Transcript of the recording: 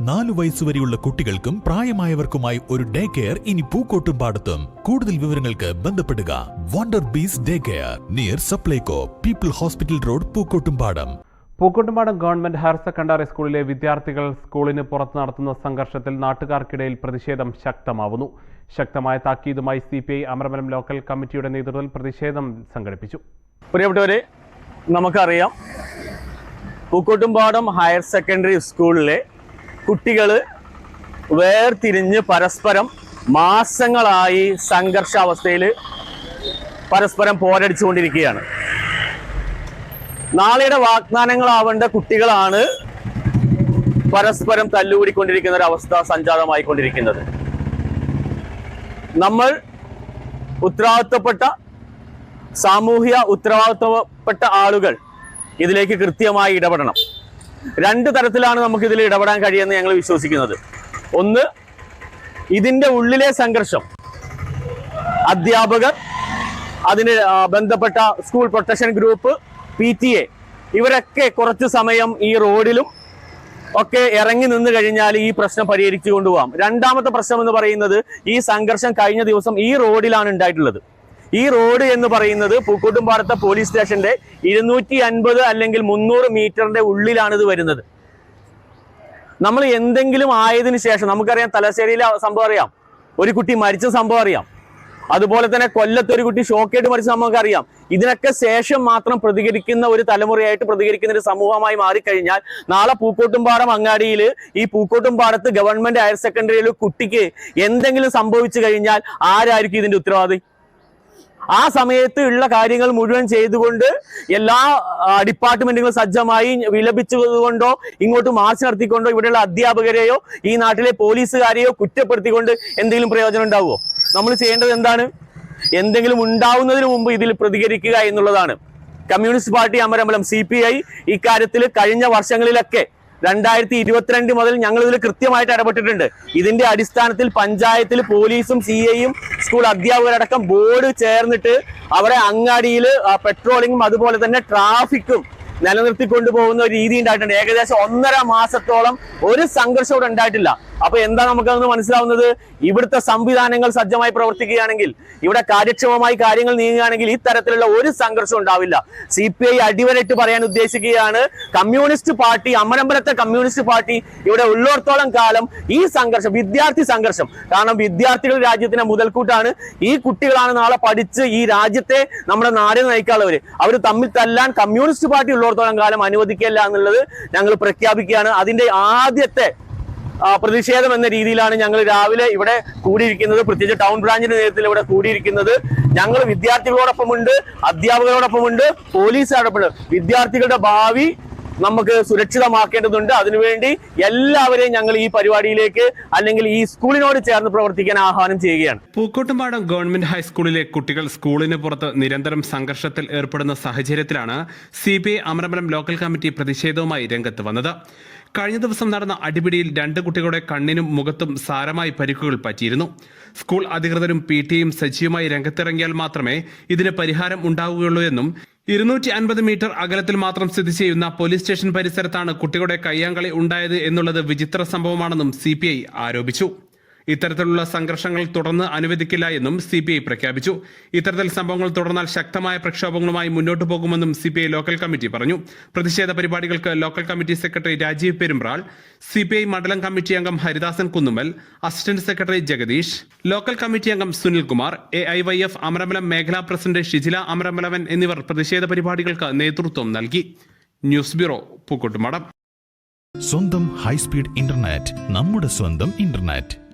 നാലു വയസ്സുവരെയുള്ള കുട്ടികൾക്കും പ്രായമായവർക്കുമായി ഒരു ഡേ കെയർ ഇനി പൂക്കോട്ടും പാടത്തും. കൂടുതൽ വിവരങ്ങൾക്ക് ബന്ധപ്പെടുക. Wonder bees day care near Supplyco people hospital road Pookkottumpadam Pookkottumpadam government higher secondary സ്കൂളിലെ വിദ്യാർത്ഥികൾ സ്കൂളിന് പുറത്ത് നടത്തുന്ന സംഘർഷത്തിൽ നാട്ടുകാർക്കിടയിൽ പ്രതിഷേധം ശക്തമാവുന്നു. ശക്തമായ താക്കീതുമായി C P I Amarambalam local കമ്മിറ്റിയുടെ നേതൃത്വത്തിൽ പ്രതിഷേധം സംഘടിപ്പിച്ചു. പ്രിയപ്പെട്ടവരെ നമുക്കറിയാം. പൂക്കോട്ടുംപാടം ഹയർ സെക്കൻഡറി സ്കൂളിലെ കുട്ടികൾ വേർതിരിഞ്ഞ് പരസ്പരം മാസങ്ങളായി സംഘർഷാവസ്ഥയിൽ പരസ്പരം പോരടിച്ചുകൊണ്ടിരിക്കുകയാണ്. നാളെയുടെ വാഗ്ദാനങ്ങളാവേണ്ട കുട്ടികളാണ് പരസ്പരം തല്ലുകൂടിക്കൊണ്ടിരിക്കുന്ന ഒരു അവസ്ഥ സംജാതമായിക്കൊണ്ടിരിക്കുന്നത്. നമ്മൾ ഉത്തരവാദിത്തപ്പെട്ട സാമൂഹ്യ ഉത്തരവാദിത്വപ്പെട്ട ആളുകൾ ഇതിലേക്ക് കൃത്യമായി ഇടപെടണം. രണ്ട് തരത്തിലാണ് നമുക്ക് ഇതിൽ ഇടപെടാൻ കഴിയുമെന്ന് ഞങ്ങൾ വിശ്വസിക്കുന്നത്. ഒന്ന് ഇതിന്റെ ഉള്ളിലെ സംഘർഷം. അധ്യാപകർ അതിന് ബന്ധപ്പെട്ട school protection group P T A ഇവരൊക്കെ കുറച്ച് സമയം ഈ റോഡിലും ഒക്കെ ഇറങ്ങി നിന്ന് കഴിഞ്ഞാൽ ഈ പ്രശ്നം പരിഹരിച്ചു കൊണ്ടുപോകാം രണ്ടാമത്തെ പ്രശ്നം എന്ന് പറയുന്നത് ഈ സംഘർഷം കഴിഞ്ഞ ദിവസം ഈ റോഡിലാണ് ഉണ്ടായിട്ടുള്ളത്. ഈ റോഡ് എന്ന് പറയുന്നത് പൂക്കോട്ടുംപാടത്തെ പോലീസ് സ്റ്റേഷന്റെ ഇരുന്നൂറ്റി അൻപത് അല്ലെങ്കിൽ മുന്നൂറ് മീറ്ററിന്റെ ഉള്ളിലാണ് ഇത് വരുന്നത്. നമ്മൾ എന്തെങ്കിലും ആയതിനു ശേഷം നമുക്കറിയാം തലശ്ശേരിയിലെ സംഭവം അറിയാം. ഒരു കുട്ടി മരിച്ച സംഭവം അറിയാം. അതുപോലെ തന്നെ കൊല്ലത്ത് ഒരു കുട്ടി ഷോക്കേറ്റ് മരിച്ച അറിയാം. ഇതിനൊക്കെ ശേഷം മാത്രം പ്രതികരിക്കുന്ന ഒരു തലമുറയായിട്ട് പ്രതികരിക്കുന്ന ഒരു സമൂഹമായി മാറിക്കഴിഞ്ഞാൽ നാളെ പൂക്കോട്ടുംപാടം അങ്ങാടിയിൽ ഈ പൂക്കോട്ടുംപാടത്ത് ഗവൺമെന്റ് ഹയർ സെക്കൻഡറിയിൽ കുട്ടിക്ക് എന്തെങ്കിലും സംഭവിച്ചു കഴിഞ്ഞാൽ ആരായിരിക്കും ഇതിന്റെ ഉത്തരവാദി? ആ സമയത്ത് ഉള്ള കാര്യങ്ങൾ മുഴുവൻ ചെയ്തുകൊണ്ട് എല്ലാ ഡിപ്പാർട്ട്മെന്റുകളും സജ്ജമായി വിലപിച്ചുകൊണ്ടോ ഇങ്ങോട്ട് മാർച്ച് നടത്തിക്കൊണ്ടോ ഇവിടെയുള്ള അധ്യാപകരെയോ ഈ നാട്ടിലെ പോലീസുകാരെയോ കുറ്റപ്പെടുത്തിക്കൊണ്ട് എന്തെങ്കിലും പ്രയോജനം ഉണ്ടാവുമോ? നമ്മൾ ചെയ്യേണ്ടത് എന്താണ്? എന്തെങ്കിലും ഉണ്ടാവുന്നതിന് മുമ്പ് ഇതിൽ പ്രതികരിക്കുക എന്നുള്ളതാണ്. Communist party Amarambalam C P I ഇക്കാര്യത്തിൽ കഴിഞ്ഞ വർഷങ്ങളിലൊക്കെ രണ്ടായിരത്തി ഇരുപത്തിരണ്ട് മുതൽ ഞങ്ങൾ ഇതിൽ കൃത്യമായിട്ട് ഇടപെട്ടിട്ടുണ്ട്. ഇതിന്റെ അടിസ്ഥാനത്തിൽ പഞ്ചായത്തിൽ പോലീസും സി ഐയും സ്കൂൾ അധ്യാപകരടക്കം ബോർഡ് ചേർന്നിട്ട് അവരെ അങ്ങാടിയിൽ പെട്രോളിങ്ങും അതുപോലെ തന്നെ ട്രാഫിക്കും നിലനിർത്തിക്കൊണ്ടു പോകുന്ന ഒരു രീതി ഉണ്ടായിട്ടുണ്ട്. ഏകദേശം ഒന്നര മാസത്തോളം ഒരു സംഘർഷം ഉണ്ടായിട്ടില്ല. അപ്പൊ എന്താ നമുക്ക് അതൊന്ന് മനസ്സിലാവുന്നത്? ഇവിടുത്തെ സംവിധാനങ്ങൾ സജ്ജമായി പ്രവർത്തിക്കുകയാണെങ്കിൽ ഇവിടെ കാര്യക്ഷമമായി കാര്യങ്ങൾ നീങ്ങുകയാണെങ്കിൽ ഈ തരത്തിലുള്ള ഒരു സംഘർഷം ഉണ്ടാവില്ല. സി പി ഐ അടിവരയിട്ട് പറയാൻ ഉദ്ദേശിക്കുകയാണ്. കമ്മ്യൂണിസ്റ്റ് പാർട്ടി അമരമ്പലത്തെ കമ്മ്യൂണിസ്റ്റ് പാർട്ടി ഇവിടെ ഉള്ളോർത്തോളം കാലം ഈ സംഘർഷം വിദ്യാർത്ഥി സംഘർഷം കാരണം വിദ്യാർത്ഥികൾ രാജ്യത്തിന്റെ മുതൽക്കൂട്ടാണ്. ഈ കുട്ടികളാണ് നാളെ പഠിച്ച് ഈ രാജ്യത്തെ നമ്മുടെ നാടിനെ നയിക്കാനുള്ളവര്. അവർ തമ്മിൽ തല്ലാൻ കമ്മ്യൂണിസ്റ്റ് പാർട്ടി ഉള്ളോർത്തോളം കാലം അനുവദിക്കില്ല എന്നുള്ളത് ഞങ്ങൾ പ്രഖ്യാപിക്കുകയാണ്. അതിന്റെ ആദ്യത്തെ പ്രതിഷേധം എന്ന രീതിയിലാണ് ഞങ്ങൾ രാവിലെ ഇവിടെ കൂടിയിരിക്കുന്നത്. പ്രത്യേകിച്ച് ടൗൺ ബ്രാഞ്ചിന്റെ നേതൃത്വത്തിൽ ഇവിടെ കൂടിയിരിക്കുന്നത്. ഞങ്ങൾ വിദ്യാർത്ഥികളോടൊപ്പമുണ്ട് അധ്യാപകരോടൊപ്പമുണ്ട് പോലീസുകാരോടൊപ്പമുണ്ട് വിദ്യാർത്ഥികളുടെ ഭാവി നമുക്ക് സുരക്ഷിതമാക്കേണ്ടതുണ്ട്. അതിനുവേണ്ടി എല്ലാവരെയും ഞങ്ങൾ ഈ പരിപാടിയിലേക്ക് അല്ലെങ്കിൽ ഈ സ്കൂളിനോട് ചേർന്ന് പ്രവർത്തിക്കാൻ ആഹ്വാനം ചെയ്യുകയാണ്. പൂക്കോട്ടുംപാടം ഗവൺമെന്റ് ഹൈസ്കൂളിലെ കുട്ടികൾ സ്കൂളിന് പുറത്ത് നിരന്തരം സംഘർഷത്തിൽ ഏർപ്പെടുന്ന സാഹചര്യത്തിലാണ് C P I Amarambalam local committee പ്രതിഷേധവുമായി രംഗത്ത് വന്നത്. കഴിഞ്ഞ ദിവസം നടന്ന അടിപിടിയിൽ രണ്ട് കുട്ടികളുടെ കണ്ണിനും മുഖത്തും സാരമായി പരിക്കുകൾ പറ്റിയിരുന്നു. സ്കൂൾ അധികൃതരും പി ടിയും സജീവമായി രംഗത്തിറങ്ങിയാൽ മാത്രമേ ഇതിന് പരിഹാരം ഉണ്ടാവുകയുള്ളൂ എന്നും ഇരുന്നൂറ്റി അൻപത് മീറ്റർ അകലത്തിൽ മാത്രം സ്ഥിതി ചെയ്യുന്ന പോലീസ് സ്റ്റേഷൻ പരിസരത്താണ് കുട്ടികളുടെ കയ്യാങ്കളി ഉണ്ടായത് എന്നുള്ളത് വിചിത്ര സംഭവമാണെന്നും സി ആരോപിച്ചു. ഇത്തരത്തിലുള്ള സംഘർഷങ്ങൾ തുടർന്ന് അനുവദിക്കില്ല എന്നും സി പ്രഖ്യാപിച്ചു. ഇത്തരത്തിൽ സംഭവങ്ങൾ തുടർന്നാൽ ശക്തമായ പ്രക്ഷോഭങ്ങളുമായി മുന്നോട്ടു പോകുമെന്നും സി ലോക്കൽ കമ്മിറ്റി പറഞ്ഞു. പ്രതിഷേധ പരിപാടികൾക്ക് local committee secretary Rajeev Perumbral C മണ്ഡലം കമ്മിറ്റി അംഗം Haridasan Kunnummal assistant secretary Jagadeesh local committee അംഗം Sunilkumar A I Y F Amarambalam മേഖലാ പ്രസിഡന്റ് ഷിജില അമരമലവൻ എന്നിവർ പ്രതിഷേധ പരിപാടികൾക്ക് നേതൃത്വം നൽകി. ന്യൂസ് ബ്യൂറോ പൂക്കോട്ടുമടം സ്വന്തം ഹൈസ്പീഡ് ഇന്റർനെറ്റ് നമ്മുടെ സ്വന്തം ഇന്റർനെറ്റ്.